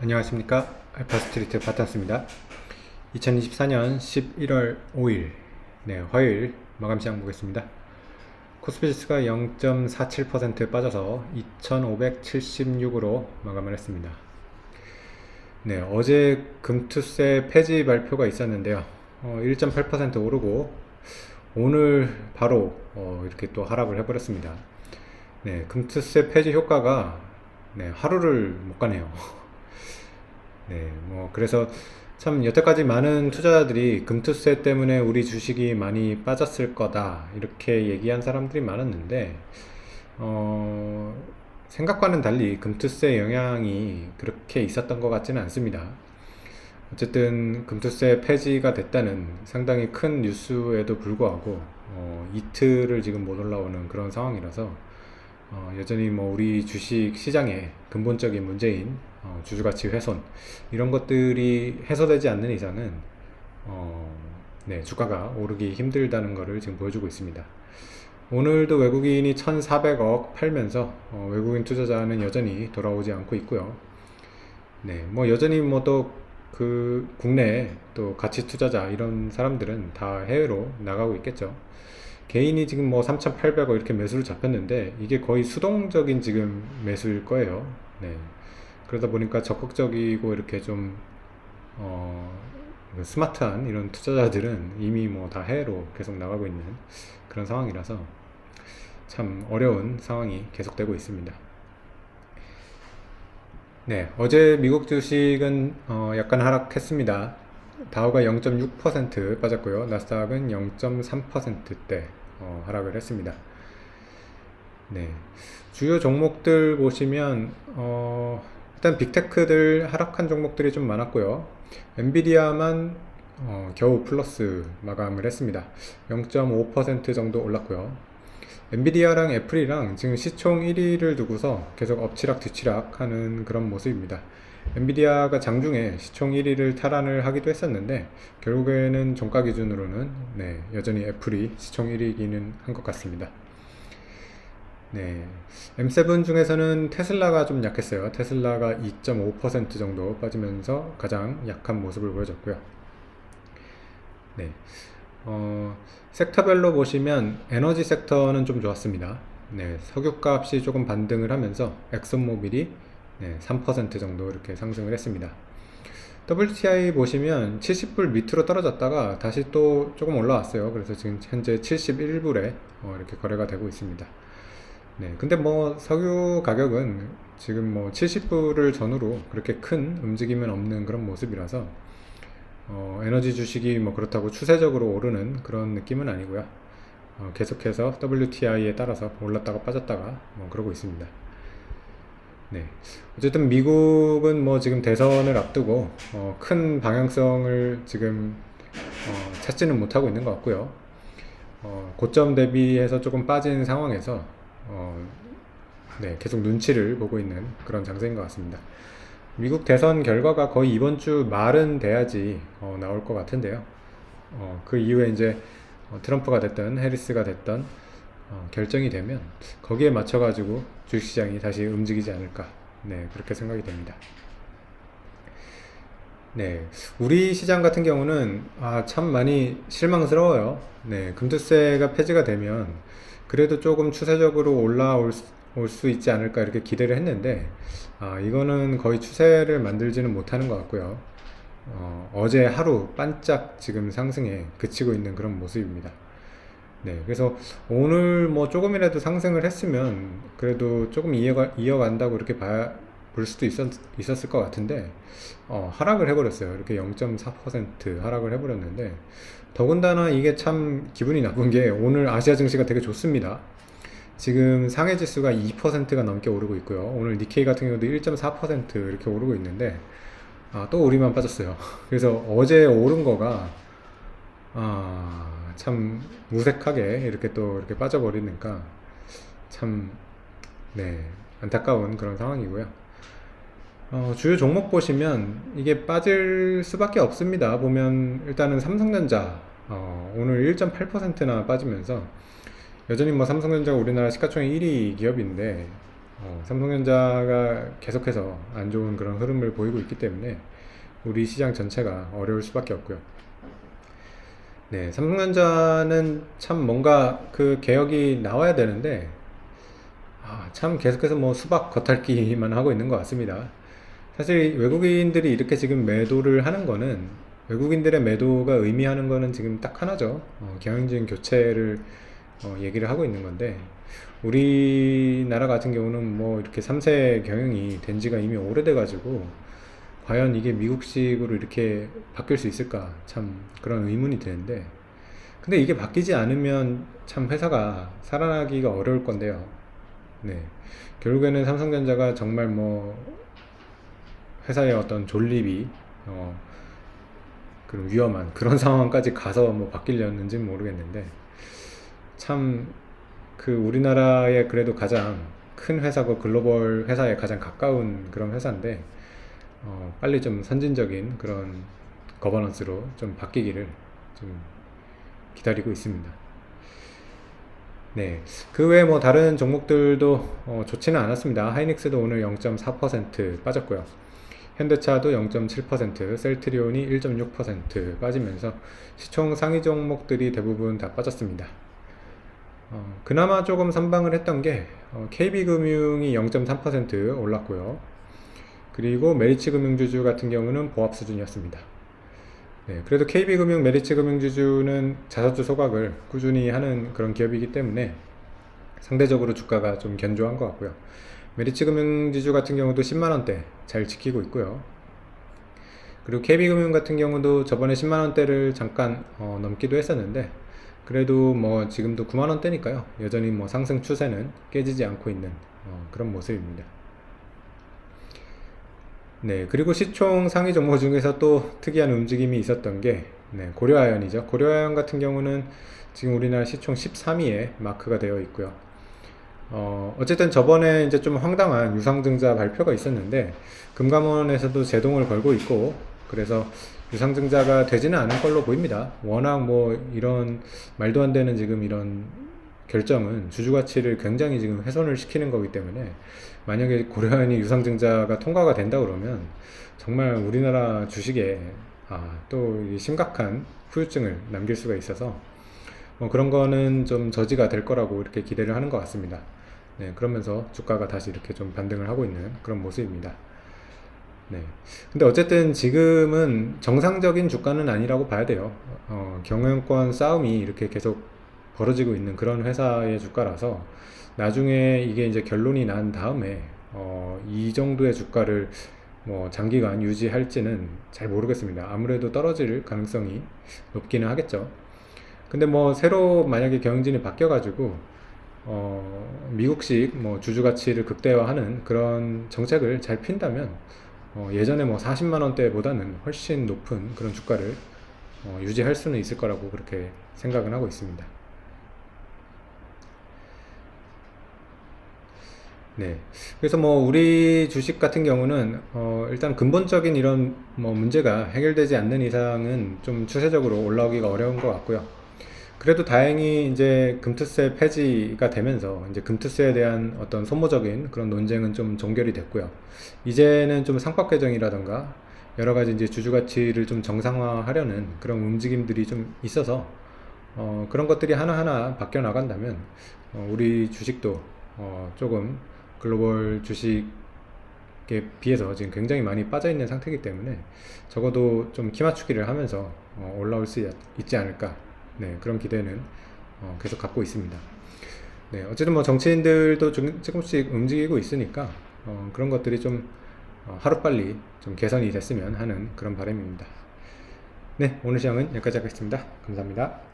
안녕하십니까? 알파스트리트 바탄스입니다. 2024년 11월 5일 네, 화요일 마감 시장 보겠습니다. 코스피 지수가 0.47% 빠져서 2576으로 마감을 했습니다. 네, 어제 금투세 폐지 발표가 있었는데요. 어, 1.8% 오르고 오늘 바로 어, 이렇게 또 하락을 해버렸습니다. 네, 금투세 폐지 효과가 네, 하루를 못 가네요 네, 뭐 그래서 참 여태까지 많은 투자자들이 금투세 때문에 우리 주식이 많이 빠졌을 거다 이렇게 얘기한 사람들이 많았는데 어, 생각과는 달리 금투세 영향이 그렇게 있었던 것 같지는 않습니다. 어쨌든 금투세 폐지가 됐다는 상당히 큰 뉴스에도 불구하고 어, 이틀을 지금 못 올라오는 그런 상황이라서 어, 여전히 뭐 우리 주식 시장의 근본적인 문제인 어, 주주가치 훼손 이런 것들이 해소되지 않는 이상은 어, 네, 주가가 오르기 힘들다는 것을 지금 보여주고 있습니다. 오늘도 외국인이 1,400억 팔면서 어, 외국인 투자자는 여전히 돌아오지 않고 있고요. 네, 뭐 여전히 뭐 또 그 국내 또 가치 투자자 이런 사람들은 다 해외로 나가고 있겠죠. 개인이 지금 뭐 3,800억 이렇게 매수를 잡혔는데 이게 거의 수동적인 지금 매수일 거예요. 네. 그러다 보니까 적극적이고 이렇게 좀, 어, 스마트한 이런 투자자들은 이미 뭐 다 해외로 계속 나가고 있는 그런 상황이라서 참 어려운 상황이 계속되고 있습니다. 네, 어제 미국 주식은 어, 약간 하락했습니다. 다우가 0.6% 빠졌고요. 나스닥은 0.3%대 어, 하락을 했습니다. 네, 주요 종목들 보시면 어, 일단 빅테크들 하락한 종목들이 좀 많았고요. 엔비디아만 어, 겨우 플러스 마감을 했습니다. 0.5% 정도 올랐고요. 엔비디아랑 애플이랑 지금 시총 1위를 두고서 계속 엎치락 뒤치락 하는 그런 모습입니다. 엔비디아가 장중에 시총 1위를 탈환을 하기도 했었는데 결국에는 종가 기준으로는 네, 여전히 애플이 시총 1위기는 한 것 같습니다. 네. M7 중에서는 테슬라가 좀 약했어요. 테슬라가 2.5% 정도 빠지면서 가장 약한 모습을 보여줬고요. 네. 어, 섹터별로 보시면 에너지 섹터는 좀 좋았습니다. 네. 석유가 값이 조금 반등을 하면서 엑슨모빌이 네, 3% 정도 이렇게 상승을 했습니다. WTI 보시면 70불 밑으로 떨어졌다가 다시 또 조금 올라왔어요. 그래서 지금 현재 71불에 어, 이렇게 거래가 되고 있습니다. 네, 근데 뭐 석유 가격은 지금 뭐 70불을 전후로 그렇게 큰 움직임은 없는 그런 모습이라서 어, 에너지 주식이 뭐 그렇다고 추세적으로 오르는 그런 느낌은 아니고요. 어, 계속해서 WTI에 따라서 올랐다가 빠졌다가 뭐 그러고 있습니다. 네. 어쨌든 미국은 뭐 지금 대선을 앞두고 어, 큰 방향성을 지금 어, 찾지는 못하고 있는 것 같고요. 어, 고점 대비해서 조금 빠진 상황에서 어, 네, 계속 눈치를 보고 있는 그런 장세인 것 같습니다. 미국 대선 결과가 거의 이번 주 말은 돼야지 어, 나올 것 같은데요. 어, 그 이후에 이제 어, 트럼프가 됐던 해리스가 됐던 어, 결정이 되면 거기에 맞춰 가지고 주식시장이 다시 움직이지 않을까. 네, 그렇게 생각이 됩니다. 네, 우리 시장 같은 경우는 아, 참 많이 실망스러워요. 네, 금투세가 폐지가 되면 그래도 조금 추세적으로 올라올 수, 올수 있지 않을까 이렇게 기대를 했는데 아, 이거는 거의 추세를 만들지는 못하는 것 같고요. 어, 어제 하루 반짝 지금 상승에 그치고 있는 그런 모습입니다. 네, 그래서 오늘 뭐 조금이라도 상승을 했으면 그래도 조금 이어가, 이어간다고 이렇게 봐야, 볼 수도 있었, 있었을 것 같은데 어, 하락을 해버렸어요. 이렇게 0.4% 하락을 해버렸는데 더군다나 이게 참 기분이 나쁜 게 오늘 아시아 증시가 되게 좋습니다. 지금 상해 지수가 2%가 넘게 오르고 있고요. 오늘 니케이 같은 경우도 1.4% 이렇게 오르고 있는데 아, 또 우리만 빠졌어요. 그래서 어제 오른 거가 아, 참 무색하게 이렇게 또 이렇게 빠져버리니까 참 네, 안타까운 그런 상황이고요. 어, 주요 종목 보시면 이게 빠질 수밖에 없습니다. 보면 일단은 삼성전자 어, 오늘 1.8%나 빠지면서 여전히 뭐 삼성전자가 우리나라 시가총액 1위 기업인데 어, 삼성전자가 계속해서 안 좋은 그런 흐름을 보이고 있기 때문에 우리 시장 전체가 어려울 수밖에 없고요. 네, 삼성전자는 참 뭔가 그 개혁이 나와야 되는데 아, 참 계속해서 뭐 수박 겉핥기만 하고 있는 것 같습니다. 사실 외국인들이 이렇게 지금 매도를 하는 거는 외국인들의 매도가 의미하는 거는 지금 딱 하나죠. 어, 경영진 교체를 어, 얘기를 하고 있는 건데 우리나라 같은 경우는 뭐 이렇게 3세 경영이 된 지가 이미 오래돼 가지고 과연 이게 미국식으로 이렇게 바뀔 수 있을까 참 그런 의문이 드는데 근데 이게 바뀌지 않으면 참 회사가 살아나기가 어려울 건데요. 네. 결국에는 삼성전자가 정말 뭐 회사의 어떤 존립이 어 그런 위험한 그런 상황까지 가서 뭐 바뀌려는지는 모르겠는데 참 그 우리나라의 그래도 가장 큰 회사고 글로벌 회사에 가장 가까운 그런 회사인데 어 빨리 좀 선진적인 그런 거버넌스로 좀 바뀌기를 좀 기다리고 있습니다. 네. 그 외에 뭐 다른 종목들도 어, 좋지는 않았습니다. 하이닉스도 오늘 0.4% 빠졌고요. 현대차도 0.7%, 셀트리온이 1.6% 빠지면서 시총 상위 종목들이 대부분 다 빠졌습니다. 어, 그나마 조금 선방을 했던 게 어, KB금융이 0.3% 올랐고요. 그리고 메리츠금융주주 같은 경우는 보합 수준이었습니다. 네, 그래도 KB금융, 메리츠금융주주는 자사주 소각을 꾸준히 하는 그런 기업이기 때문에 상대적으로 주가가 좀 견조한 것 같고요. 메리츠금융지주 같은 경우도 10만원대 잘 지키고 있고요. 그리고 KB금융 같은 경우도 저번에 10만원대를 잠깐 어, 넘기도 했었는데 그래도 뭐 지금도 9만원대니까요. 여전히 뭐 상승 추세는 깨지지 않고 있는 어, 그런 모습입니다. 네, 그리고 시총 상위 종목 중에서 또 특이한 움직임이 있었던 게 네, 고려아연이죠. 고려아연 같은 경우는 지금 우리나라 시총 13위에 마크가 되어 있고요. 어, 어쨌든 저번에 이제 좀 황당한 유상증자 발표가 있었는데 금감원에서도 제동을 걸고 있고 그래서 유상증자가 되지는 않을 걸로 보입니다. 워낙 뭐 이런 말도 안 되는 지금 이런 결정은 주주 가치를 굉장히 지금 훼손을 시키는 거기 때문에 만약에 고려한이 유상증자가 통과가 된다 그러면 정말 우리나라 주식에 아, 또 심각한 후유증을 남길 수가 있어서 뭐 그런 거는 좀 저지가 될 거라고 이렇게 기대를 하는 것 같습니다. 네, 그러면서 주가가 다시 이렇게 좀 반등을 하고 있는 그런 모습입니다. 네. 근데 어쨌든 지금은 정상적인 주가는 아니라고 봐야 돼요. 어, 경영권 싸움이 이렇게 계속 벌어지고 있는 그런 회사의 주가라서 나중에 이게 이제 결론이 난 다음에 어, 이 정도의 주가를 뭐 장기간 유지할지는 잘 모르겠습니다. 아무래도 떨어질 가능성이 높기는 하겠죠. 근데 뭐 새로 만약에 경영진이 바뀌어가지고 어, 미국식 뭐 주주 가치를 극대화하는 그런 정책을 잘 핀다면 어, 예전에 뭐 40만 원대보다는 훨씬 높은 그런 주가를 어, 유지할 수는 있을 거라고 그렇게 생각은 하고 있습니다. 네. 그래서 뭐 우리 주식 같은 경우는 어 일단 근본적인 이런 뭐 문제가 해결되지 않는 이상은 좀 추세적으로 올라오기가 어려운 것 같고요. 그래도 다행히 이제 금투세 폐지가 되면서 이제 금투세에 대한 어떤 소모적인 그런 논쟁은 좀 종결이 됐고요. 이제는 좀 상법 개정이라던가 여러 가지 이제 주주 가치를 좀 정상화하려는 그런 움직임들이 좀 있어서 어 그런 것들이 하나하나 바뀌어 나간다면 어 우리 주식도 어 조금 글로벌 주식에 비해서 지금 굉장히 많이 빠져 있는 상태이기 때문에 적어도 좀 키맞추기를 하면서 어, 올라올 수 있지 않을까 네, 그런 기대는 어, 계속 갖고 있습니다. 네, 어쨌든 뭐 정치인들도 좀, 조금씩 움직이고 있으니까 어, 그런 것들이 좀 어, 하루빨리 좀 개선이 됐으면 하는 그런 바람입니다. 네, 오늘 시장은 여기까지 하겠습니다. 감사합니다.